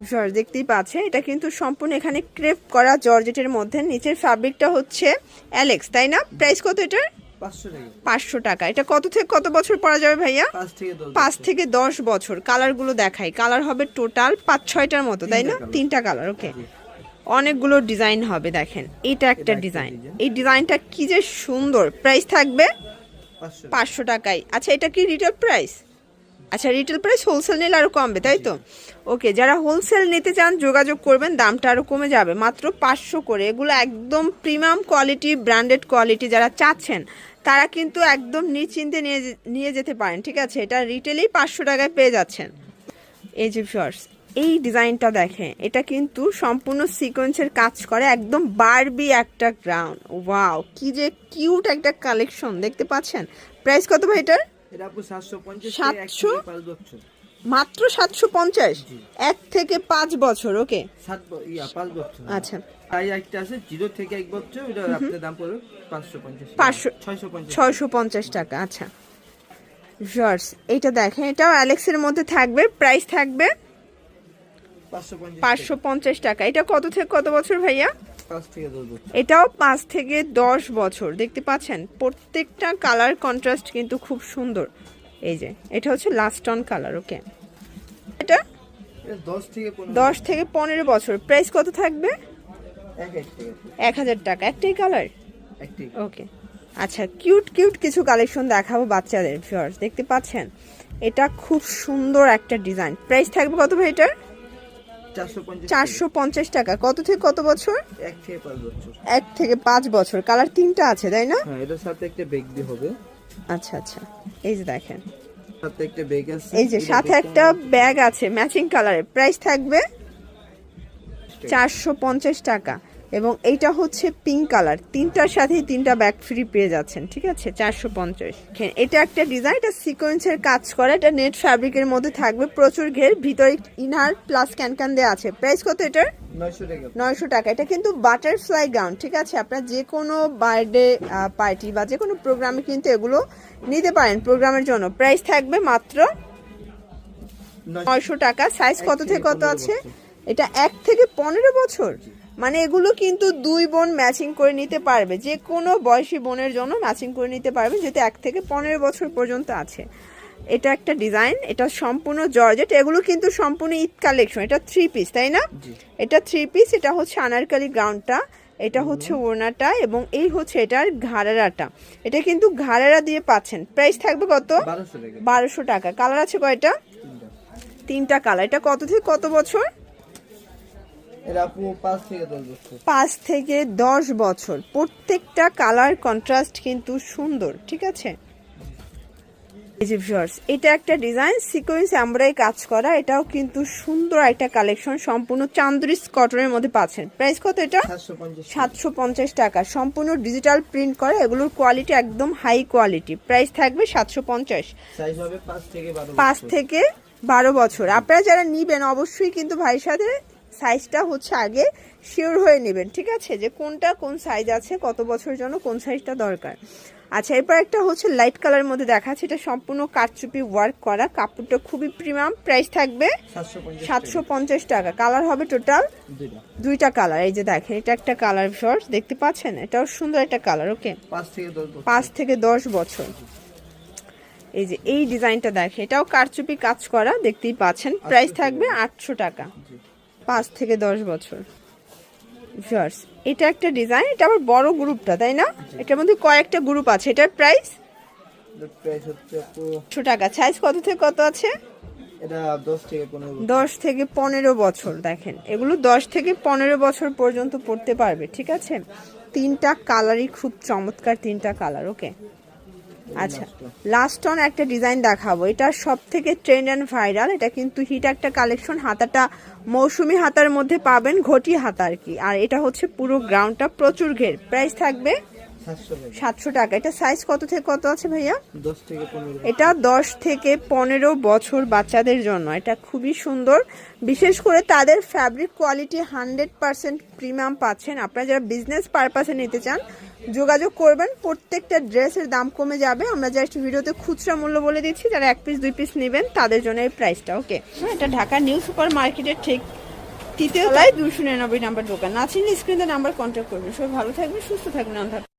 George দেখতেই পাচ্ছে। এটা কিন্তু সম্পূর্ণ এখানে ক্রেপ করা জর্জেটের মধ্যে। নিচের ফ্যাব্রিকটা হচ্ছে অ্যালেক্স তাই না? প্রাইস কত এটার? পাঁচশো টাকা। এটা কত থেকে কত বছর পরা যাবে ভাইয়া? পাঁচ থেকে দশ বছর। কালারগুলো দেখাই। কালার হবে টোটাল পাঁচ ছয়টার মতো তাই না? তিনটা কালার ওকে অনেকগুলো ডিজাইন হবে দেখেন। এটা একটা ডিজাইন এই ডিজাইনটা কি যে সুন্দর। প্রাইস থাকবে পাঁচশো। টাকায়। আচ্ছা এটা কি রিটেল প্রাইস আচ্ছা রিটেল প্রাইস হোলসেল নিলে আরও কমবে তাই তো? ওকে যারা হোলসেল নিতে চান যোগাযোগ করবেন দামটা আরও কমে যাবে। মাত্র পাঁচশো করে এগুলো একদম প্রিমিয়াম কোয়ালিটি ব্র্যান্ডেড কোয়ালিটি যারা চাচ্ছেন তারা কিন্তু একদম নিশ্চিন্তে নিয়ে নিয়ে যেতে পারেন ঠিক আছে? এটা রিটেলেই পাঁচশো টাকায় পেয়ে যাচ্ছেন। এই যে শর্টস এই ডিজাইনটা দেখে এটা কিন্তু সম্পূর্ণ সিকোয়েন্সের কাজ করে একদম বারবি একটা গ্রাউন্ড ওয়াও কি যে কিউট একটা কালেকশন দেখতে পাচ্ছেন? প্রাইস কত ভাই এটার? এটা আপু মাত্র সাতশো পঞ্চাশ? এক থেকে পাঁচ বছর ওকে? ইয়া বছর। আচ্ছা। তাই একটা আছে থেকে বছর আপনার দাম পড়বে টাকা। আচ্ছা। এইটা দেখেন এটাও অ্যালেক্সের মধ্যে থাকবে প্রাইস থাকবে পাঁচশো পঞ্চাশ টাকা। এটা কত থেকে কত বছর ভাইয়া? এটাও পাঁচ থেকে দশ বছর। দেখতে পাচ্ছেন প্রত্যেকটা কালার কন্ট্রাস্ট কিন্তু খুব সুন্দর। এই যে এটা হচ্ছে লাস্ট অন কালার ওকে এটা দশ থেকে পনেরো বছর। প্রাইস কত থাকবে? এক হাজার টাকা। একটাই কালার ওকে আচ্ছা কিউট কিউট কিছু কালেকশন দেখাবো বাচ্চাদের ভিউয়ার্স দেখতে পাচ্ছেন এটা খুব সুন্দর একটা ডিজাইন প্রাইস থাকবে কত ভাই এটার? চারশো পঞ্চাশ টাকা। কত থেকে কত বছর? এক থেকে পাঁচ বছর। কালার তিনটা আছে তাই না? হ্যাঁ এটার সাথে একটা ব্যাগ দিয়ে হবে। আচ্ছা আচ্ছা। এই যে দেখেন। সাথে একটা ব্যাগ আছে। এই যে সাথে একটা ব্যাগ আছে ম্যাচিং কালারের প্রাইস থাকবে চারশো পঞ্চাশ টাকা। এবং এইটা হচ্ছে পিঙ্ক কালার তিনটার সাথেই তিনটা ব্যাগ ফ্রি পেয়ে যাচ্ছেন ঠিক আছে? চারশো পঞ্চাশ। এটা একটা ডিজাইন এটা সিকোয়েন্সের কাজ করা এটা নেট ফ্যাব্রিকের মধ্যে থাকবে প্রচুর ঘের ভিতরে ইনার প্লাস ক্যানক্যান দেওয়া আছে। প্রাইস কত এটার? নয়শো টাকা। নয়শো টাকা। এটা কিন্তু বাটারফ্লাই গাউন ঠিক আছে? আপনার যে কোনো বার্থডে পার্টি বা যে কোনো প্রোগ্রামে কিন্তু এগুলো নিতে পারেন প্রোগ্রামের জন্য। প্রাইস থাকবে মাত্র নয়শো টাকা। সাইজ কত থেকে কত আছে? এটা এক থেকে পনেরো বছর। মানে এগুলো কিন্তু দুই বোন ম্যাচিং করে নিতে পারবে। যে কোনো বয়সী বোনের জন্য ম্যাচিং করে নিতে পারবে যেটা এক থেকে পনেরো বছর পর্যন্ত আছে। এটা একটা ডিজাইন এটা সম্পূর্ণ জর্জেট এগুলো কিন্তু সম্পূর্ণ ঈদ কালেকশন এটা থ্রি পিস তাই না? এটা থ্রি পিস এটা হচ্ছে আনারকালি গ্রাউন্ডটা এটা হচ্ছে ওড়নাটা এবং এই হচ্ছে এটার ঘাড়েরাটা। এটা কিন্তু ঘাড়েরা দিয়ে পাচ্ছেন। প্রাইস থাকবে কত? বারোশো টাকা। কালার আছে কয়টা? তিনটা। কালার এটা কত থেকে কত বছর? পাঁচ থেকে দশ বছর। প্রত্যেকটা কালার কন্ট্রাস্ট কিন্তু সুন্দর ঠিক আছে? এটা একটা ডিজাইন সিকোয়েন্স আমরাই কাজ করা এটাও কিন্তু সুন্দর একটা কালেকশন সম্পূর্ণ চান্দরিস কটনের মধ্যে পাচ্ছেন। প্রাইস কত এটা? সাতশো পঞ্চাশ টাকা। সম্পূর্ণ ডিজিটাল প্রিন্ট করা এগুলোর কোয়ালিটি একদম হাই কোয়ালিটি প্রাইস থাকবে সাতশো পঞ্চাশ। পাঁচ থেকে বারো বছর। থেকে বারো বছর। আপনারা যারা নিবেন অবশ্যই কিন্তু ভাইয়ের সাথে সাইজটা হচ্ছে আগে শিওর হয়ে নেবেন ঠিক আছে? যে কোনটা কোন সাইজ আছে কত বছরের জন্য কোন সাইজটা দরকার। আচ্ছা এরপর একটা হচ্ছে লাইট কালার মধ্যে দেখাচ্ছে এটা সম্পূর্ণ কারচুপি ওয়ার্ক করা কাপড়টা খুবই প্রিমিয়াম প্রাইস থাকবে সাতশো পঞ্চাশ টাকা। কালার হবে টোটাল দুইটা। কালার এই যে দেখেন এটা একটা কালার শর্টস দেখতে পাচ্ছেন? এটাও সুন্দর একটা কালার ওকে? পাঁচ থেকে দশ বছর। পাঁচ থেকে দশ বছর। এই যে এই ডিজাইনটা দেখে এটাও কারচুপি কাজ করা দেখতেই পাচ্ছেন। প্রাইস থাকবে আটশো টাকা। পাঁচ থেকে দশ বছর। ভিউয়ার্স এটা একটা ডিজাইন এটা আবার বড় গ্রুপটা তাই না? এটার মধ্যে কয়েকটা গ্রুপ আছে। এটার প্রাইস একশো টাকা। সাইজ কত থেকে কত আছে? এটা দশ থেকে পনেরো বছর। দশ থেকে পনেরো বছর দেখেন। এগুলো দশ থেকে পনেরো বছর পর্যন্ত পড়তে পারবে ঠিক আছে? তিনটা কালারই খুব চমৎকার তিনটা কালার ওকে আচ্ছা লাস্ট অন একটা ডিজাইন দেখাবো। এটা সব থেকে ট্রেন্ড অ্যান্ড ভাইরাল এটা কিন্তু হিট একটা কালেকশন হাতাটা মৌসুমি হাতার মধ্যে পাবেন, ঘটি হাতা আর কি। আর এটা হচ্ছে পুরো গ্রাউন্ডটা প্রচুর ঘের। প্রাইস থাকবে সাতশো টাকা। এটা সাইজ কত থেকে কত আছে ভাইয়া? এটা দশ থেকে পনেরো বছর বাচ্চাদের জন্য। এটা খুবই সুন্দর। বিশেষ করে তাদের fabric quality hundred percent premium পাচ্ছেন। আপনারা যারা বিজনেস পারপাসে নিতে চান যোগাযোগ করবেন। প্রত্যেকটা ড্রেসের দাম কমে যাবে। আমরা জাস্ট ভিডিওতে খুচরা মূল্য বলে দিচ্ছি। যারা এক পিস দুই পিস নেবেন তাদের জন্য এই প্রাইসটা ওকে এটা ঢাকা নিউ সুপার মার্কেটের ঠিক তৃতীয় তলায় দুশো নিরানব্বই নাম্বার দোকান। না চিনলে স্ক্রিনে নাম্বার কন্ট্যাক্ট করবেন। সবাই ভালো থাকবেন সুস্থ থাকবেন।